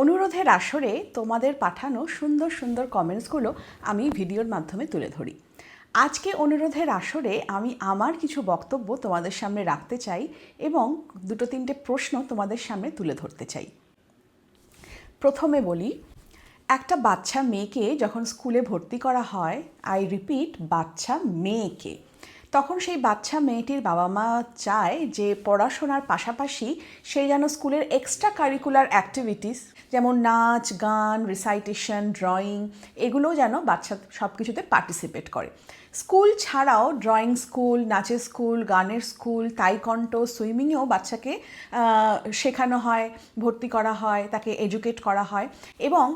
অনুরোধের আসরে তোমাদের পাঠানো সুন্দর সুন্দর কমেন্টসগুলো আমি ভিডিওর মাধ্যমে তুলে ধরি। আজকে অনুরোধের আসরে আমি আমার কিছু বক্তব্য তোমাদের সামনে রাখতে চাই এবং দুটো তিনটে প্রশ্ন তোমাদের সামনে তুলে ধরতে চাই। প্রথমে বলি, একটা বাচ্চা মেয়েকে যখন স্কুলে ভর্তি করা হয় আই রিপিট বাচ্চা মেয়েকে। তখন সেই বাচ্চা মেয়েটির বাবা মা চায় যে পড়াশোনার পাশাপাশি সে যেন স্কুলের এক্সট্রা কারিকুলার অ্যাক্টিভিটিস যেমন নাচ, গান রিসাইটেশন ড্রয়িং এগুলো যেন বাচ্চা সব কিছুতে পার্টিসিপেট করে। স্কুল ছাড়াও ড্রয়িং স্কুল নাচের স্কুল গানের স্কুল তাইকন্ট সুইমিংয়েও বাচ্চাকে শেখানো হয়, ভর্তি করা হয়, তাকে এডুকেট করা হয় এবং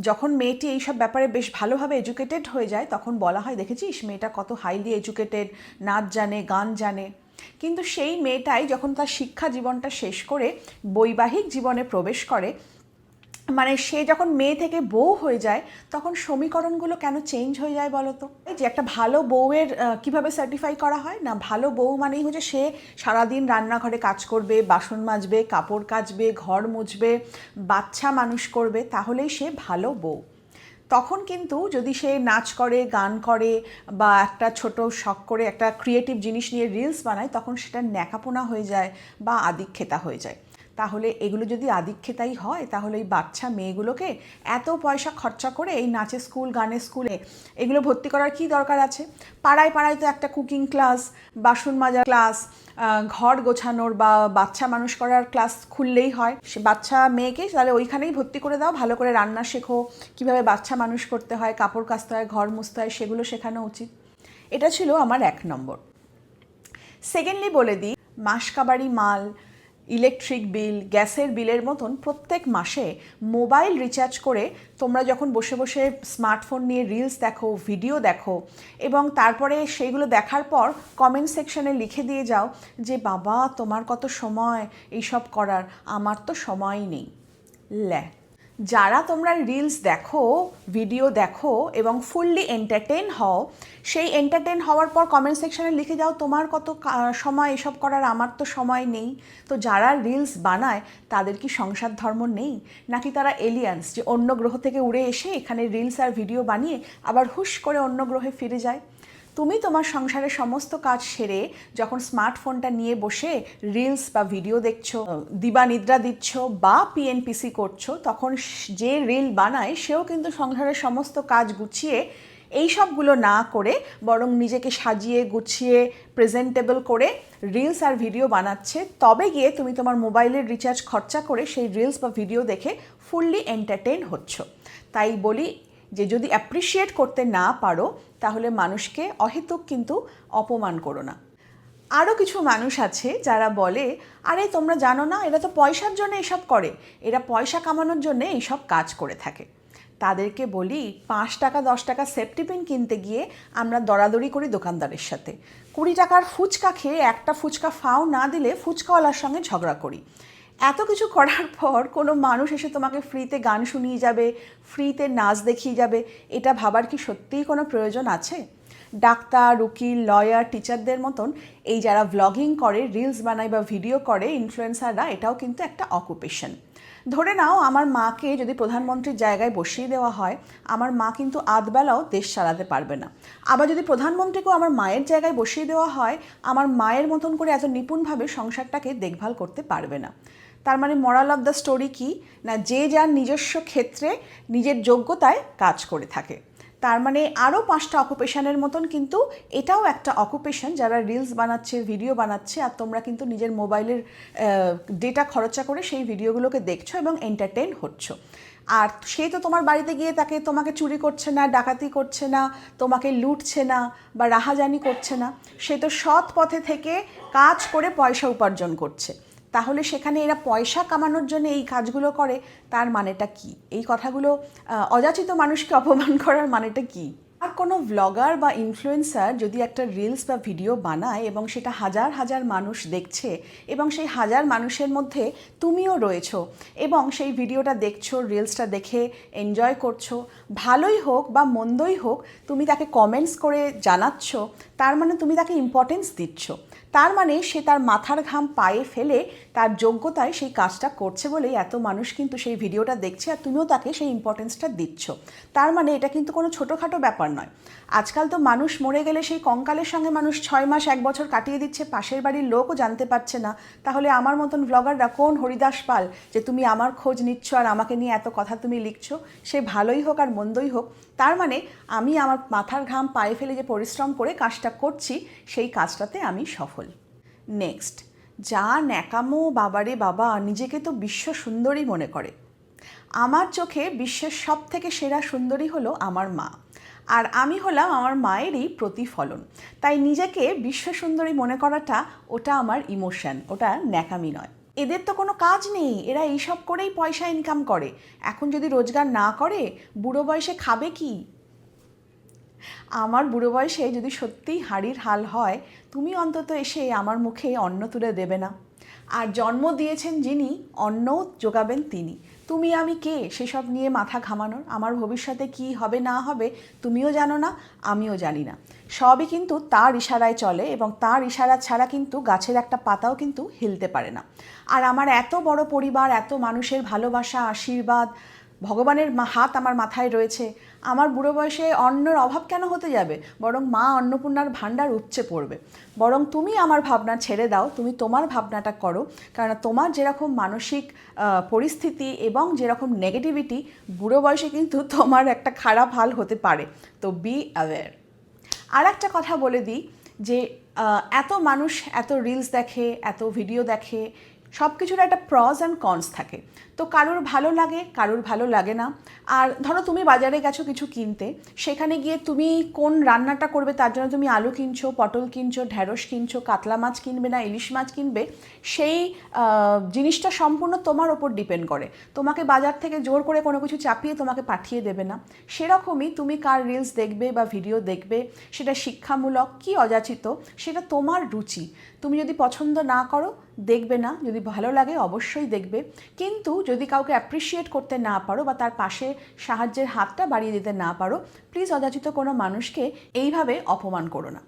যখন মেয়েটি এইসব ব্যাপারে বেশ ভালোভাবে এডুকেটেড হয়ে যায়, তখন বলা হয়, দেখেছিস, মেয়েটা কত হাইলি এডুকেটেড নাচ জানে, গান জানে। কিন্তু সেই মেয়েটাই যখন তার শিক্ষা জীবনটা শেষ করে বৈবাহিক জীবনে প্রবেশ করে মানে সে যখন মেয়ে থেকে বউ হয়ে যায়, তখন সমীকরণগুলো কেন চেঞ্জ হয়ে যায় বলো তো এই যে একটা ভালো বউয়ের কীভাবে সার্টিফাই করা হয়? না, ভালো বউ মানেই হচ্ছে সে সারাদিন রান্নাঘরে কাজ করবে, বাসন মাজবে, কাপড় কাচবে, ঘর মুছবে, বাচ্চা মানুষ করবে, তাহলেই সে ভালো বউ। তখন কিন্তু যদি সে নাচ করে, গান করে বা একটা ছোট শখ করে একটা ক্রিয়েটিভ জিনিস নিয়ে রিলস বানায়, তখন সেটা ন্যাকাপোনা হয়ে যায় বা আদিক্ষেতা হয়ে যায়। তাহলে এগুলো যদি আদিক্ষেতাই হয়, তাহলে এই বাচ্চা মেয়েগুলোকে এত পয়সা খরচা করে এই নাচের স্কুল, গানের স্কুলে এগুলো ভর্তি করার কি দরকার আছে? পাড়ায় পাড়ায় তো একটা কুকিং ক্লাস, বাসন মাজার ক্লাস ঘর গোছানোর বা বাচ্চা মানুষ করার ক্লাস খুললেই হয়। সে বাচ্চা মেয়েকে তাহলে ওইখানেই ভর্তি করে দাও, ভালো করে রান্না শেখো, কীভাবে বাচ্চা মানুষ করতে হয়, কাপড় কাচতে হয়, ঘর মুছতে হয়, সেগুলো শেখানো উচিত। এটা ছিল আমার এক নম্বর। সেকেন্ডলি বলে দিই মাসকাবাড়ি মাল ইলেকট্রিক বিল, গ্যাসের বিলের মতন প্রত্যেক মাসে মোবাইল রিচার্জ করে তোমরা যখন বসে বসে স্মার্টফোন নিয়ে রিলস দেখো ভিডিও দেখো এবং তারপরে সেইগুলো দেখার পর কমেন্ট সেকশনে লিখে দিয়ে যাও যে, বাবা, তোমার কত সময় এইসব করার? আমার তো সময়ই নেই। ল্যা যারা তোমরা রিলস দেখো ভিডিও দেখো এবং ফুললি এন্টারটেন হও, সেই এন্টারটেন হওয়ার পর কমেন্ট সেকশনে লিখে যাও তোমার কত সময়, এসব করার আমার তো সময় নেই। তো যারা রিলস বানায়, তাদের কি সংসার ধর্ম নেই? নাকি তারা এলিয়ান্স যে অন্য গ্রহ থেকে উড়ে এসে এখানে রিলস আর ভিডিও বানিয়ে আবার হুশ করে অন্য গ্রহে ফিরে যায়? তুমি তোমার সংসারের সমস্ত কাজ সেরে যখন স্মার্টফোনটা নিয়ে বসে রিলস বা ভিডিও দেখছ, দিবা নিদ্রা দিচ্ছ বা পিএনপিসি করছ, তখন যে রিল বানায়, সেও কিন্তু সংসারের সমস্ত কাজ গুছিয়ে এই সবগুলো না করে বরং নিজেকে সাজিয়ে, গুছিয়ে প্রেজেন্টেবল করে রিলস আর ভিডিও বানাচ্ছে। তবে গিয়ে তুমি তোমার মোবাইলের রিচার্জ খরচা করে সেই রিলস বা ভিডিও দেখে ফুললি এন্টারটেন হচ্ছ। তাই বলি যে যদি অ্যাপ্রিসিয়েট করতে না পারো, তাহলে মানুষকে অহেতুক কিন্তু অপমান করো না। আরও কিছু মানুষ আছে যারা বলে, আরে, তোমরা জানো না, এরা তো পয়সার জন্য এসব করে। এরা পয়সা কামানোর জন্য এইসব কাজ করে থাকে। তাদেরকে বলি, পাঁচ টাকা, দশ টাকা সেফটি পিন কিনতে গিয়ে আমরা দরাদরি করি দোকানদারের সাথে। কুড়ি টাকার ফুচকা খেয়ে একটা ফুচকা ফাও না দিলে ফুচকাওয়ালার সঙ্গে ঝগড়া করি। এত কিছু করার পর কোনো মানুষ এসে তোমাকে ফ্রিতে গান শুনিয়ে যাবে ফ্রিতে নাচ দেখিয়ে যাবে, এটা ভাবার কি সত্যিই কোনো প্রয়োজন আছে? ডাক্তার, উকিল লয়ার টিচারদের মতন এই যারা ভ্লগিং করে রিলস বানায় বা ভিডিও করে ইনফ্লুয়েন্সাররা এটাও কিন্তু একটা অকুপেশন ধরে নাও আমার মাকে যদি প্রধানমন্ত্রীর জায়গায় বসিয়ে দেওয়া হয়, আমার মা কিন্তু আধবেলাও দেশ চালাতে পারবে না। আবার যদি প্রধানমন্ত্রীকেও আমার মায়ের জায়গায় বসিয়ে দেওয়া হয়, আমার মায়ের মতন করে এত নিপুণভাবে সংসারটাকে দেখভাল করতে পারবে না। তার মানে মরাল অফ দ্য স্টোরি কি? না, যে যার নিজস্ব ক্ষেত্রে নিজের যোগ্যতায় কাজ করে থাকে। তার মানে আরও পাঁচটা অকুপেশনের মতন কিন্তু এটাও একটা অকুপেশন যারা রিলস বানাচ্ছে ভিডিও বানাচ্ছে, আর তোমরা কিন্তু নিজের মোবাইলের ডেটা খরচা করে সেই ভিডিওগুলোকে দেখছ এবং এন্টারটেন হচ্ছ। আর সে তো তোমার বাড়িতে গিয়ে তাকে, তোমাকে চুরি করছে না, ডাকাতি করছে না, তোমাকে লুটছে না বা রাহাজানি করছে না, সে তো সৎ পথে থেকে কাজ করে পয়সা উপার্জন করছে। তাহলে সেখানে এরা পয়সা কামানোর জন্য এই কাজগুলো করে, তার মানেটা কি? এই কথাগুলো অযাচিত মানুষকে অপমান করার মানেটা কি? কোনো ব্লগার বা ইনফ্লুয়েন্সার যদি একটা রিলস বা ভিডিও বানায় এবং সেটা হাজার হাজার মানুষ দেখছে এবং সেই হাজার মানুষের মধ্যে তুমিও রয়েছো এবং সেই ভিডিওটা দেখছ রিলসটা দেখে এনজয় করছ, ভালোই হোক বা মন্দই হোক, তুমি তাকে কমেন্টস করে জানাচ্ছ, তার মানে তুমি তাকে ইম্পর্টেন্স দিচ্ছ। তার মানে সে তার মাথার ঘাম পায়ে ফেলে তার যোগ্যতায় সেই কাজটা করছে বলেই এত মানুষ কিন্তু সেই ভিডিওটা দেখছে আর তুমিও তাকে সেই ইম্পর্টেন্সটা দিচ্ছ। তার মানে এটা কিন্তু কোনো ছোটোখাটো ব্যাপার নয়। আজকাল তো মানুষ মরে গেলে সেই কঙ্কালের সঙ্গে মানুষ ছয় মাস, এক বছর কাটিয়ে দিচ্ছে, পাশের বাড়ির লোকও জানতে পারছে না। তাহলে আমার মতন ব্লগাররা কোন হরিদাস পাল যে তুমি আমার খোঁজ নিচ্ছ আর আমাকে নিয়ে এত কথা তুমি লিখছো? সে ভালোই হোক আর মন্দই হোক। তার মানে আমি আমার মাথার ঘাম পায়ে ফেলে যে পরিশ্রম করে কাজটা করছি, সেই কাজটাতে আমি সফল। নেক্সট, যা ন্যাকামো বাবারে বাবা, নিজেকে তো বিশ্ব সুন্দরী মনে করে। আমার চোখে বিশ্বের সব থেকে সেরা সুন্দরী হলো আমার মা। আর আমি হলাম আমার মায়েরই প্রতিফলন। তাই নিজেকে বিশ্ব সুন্দরী মনে করাটা ওটা আমার ইমোশন ওটা ন্যাকামি নয়। এদের তো কোনো কাজ নেই, এরা এইসব করেই পয়সা ইনকাম করে। এখন যদি রোজগার না করে, বুড়ো বয়সে খাবে কি? আমার বুড়ো বয়সে যদি সত্যিই হাড়ির হাল হয়, তুমি অন্তত এসে আমার মুখে অন্ন তুলে দেবে না। আর জন্ম দিয়েছেন যিনি, অন্নও যোগাবেন তিনি। তুমি আমি কে? সেসব নিয়ে মাথা ঘামানোর। আমার ভবিষ্যতে কি হবে, না হবে, তুমিও জানো না, আমিও জানি না। সবই কিন্তু তার ইশারায় চলে এবং তার ইশারা ছাড়া কিন্তু গাছের একটা পাতাও কিন্তু হেলতে পারে না। আর আমার এত বড় পরিবার, এত মানুষের ভালোবাসা, আশীর্বাদ ভগবানের মা হাত আমার মাথায় রয়েছে। আমার বুড়ো বয়সে অন্নর অভাব কেন হতে যাবে? বরং মা অন্নপূর্ণার ভাণ্ডার উপচে পড়বে। বরং তুমি আমার ভাবনা ছেড়ে দাও, তুমি তোমার ভাবনাটা করো। কারণ তোমার যেরকম মানসিক পরিস্থিতি এবং যেরকম নেগেটিভিটি বুড়ো বয়সে কিন্তু তোমার একটা খারাপ হাল হতে পারে। তো বি অ্যাওয়্যার আর একটা কথা বলে দিই যে এত মানুষ এত রিলস দেখে, এত ভিডিও দেখে সব কিছুর একটা প্রজ অ্যান্ড কনস থাকে। তো কারোর ভালো লাগে, কারোর ভালো লাগে না। আর ধরো তুমি বাজারে গেছো কিছু কিনতে, সেখানে গিয়ে তুমি কোন রান্নাটা করবে তার জন্য তুমি আলু কিনছো, পটল কিনছো ঢ্যাঁড়স কিনছো, কাতলা মাছ কিনবে না, ইলিশ মাছ কিনবে, সেই জিনিসটা সম্পূর্ণ তোমার ওপর ডিপেন্ড করে। তোমাকে বাজার থেকে জোর করে কোনো কিছু চাপিয়ে তোমাকে পাঠিয়ে দেবে না। সেরকমই তুমি কার রিলস দেখবে বা ভিডিও দেখবে, সেটা শিক্ষামূলক, কি অযাচিত, সেটা তোমার রুচি। তুমি যদি পছন্দ না করো দেখবে না, যদি ভালো লাগে অবশ্যই দেখবে। কিন্তু যদি কাউকে অ্যাপ্রিসিয়েট করতে না পারো বা তার পাশে সাহায্যের হাতটা বাড়িয়ে দিতে না পারো প্লিজ অযাচিত কোনো মানুষকে এইভাবে অপমান করো না।